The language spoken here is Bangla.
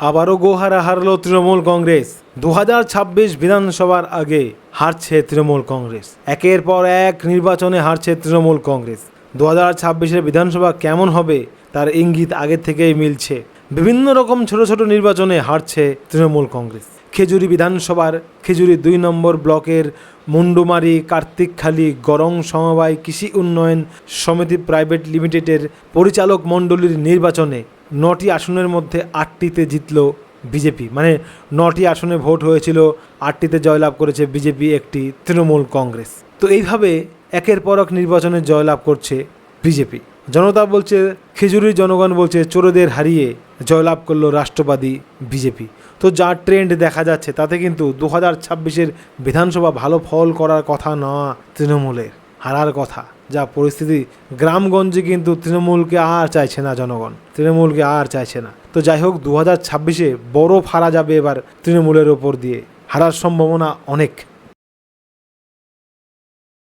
আবারও গোহারা হারল তৃণমূল কংগ্রেস। দু হাজার ছাব্বিশ বিধানসভার আগে হারছে তৃণমূল কংগ্রেস। একের পর এক নির্বাচনে হারছে তৃণমূল কংগ্রেস। দু হাজার ছাব্বিশের বিধানসভা কেমন হবে তার ইঙ্গিত আগের থেকেই মিলছে। বিভিন্ন রকম ছোট ছোট নির্বাচনে হারছে তৃণমূল কংগ্রেস। খেজুরি বিধানসভার খেজুরি দুই নম্বর ব্লকের মুন্ডুমারি, কার্তিকখালী, গরং সমবায় কৃষি উন্নয়ন সমিতি প্রাইভেট লিমিটেডের পরিচালক মণ্ডলীর নির্বাচনে নটি আসনের মধ্যে আটটিতে জিতল বিজেপি। মানে নটি আসনে ভোট হয়েছিল, আটটিতে জয়লাভ করেছে বিজেপি একটি তৃণমূল কংগ্রেস। তো এইভাবে একের পর এক নির্বাচনে জয়লাভ করছে বিজেপি। জনতা বলছে, খেজুরির জনগণ বলছে, চোরদের হারিয়ে জয়লাভ করল রাষ্ট্রবাদী বিজেপি। তো যা ট্রেন্ড দেখা যাচ্ছে, তাতে কিন্তু দু হাজার ছাব্বিশের বিধানসভা ভালো ফল করার কথা না, তৃণমূলের। হারার কথা। যা পরিস্থিতি, গ্রামগঞ্জে কিন্তু তৃণমূলকে আর চাইছে না জনগণ, তৃণমূলকে আর চাইছে না। তো যাই হোক দু হাজার ছাব্বিশে বড় ফারা যাবে এবার তৃণমূলের ওপর দিয়ে, হারার সম্ভাবনা অনেক।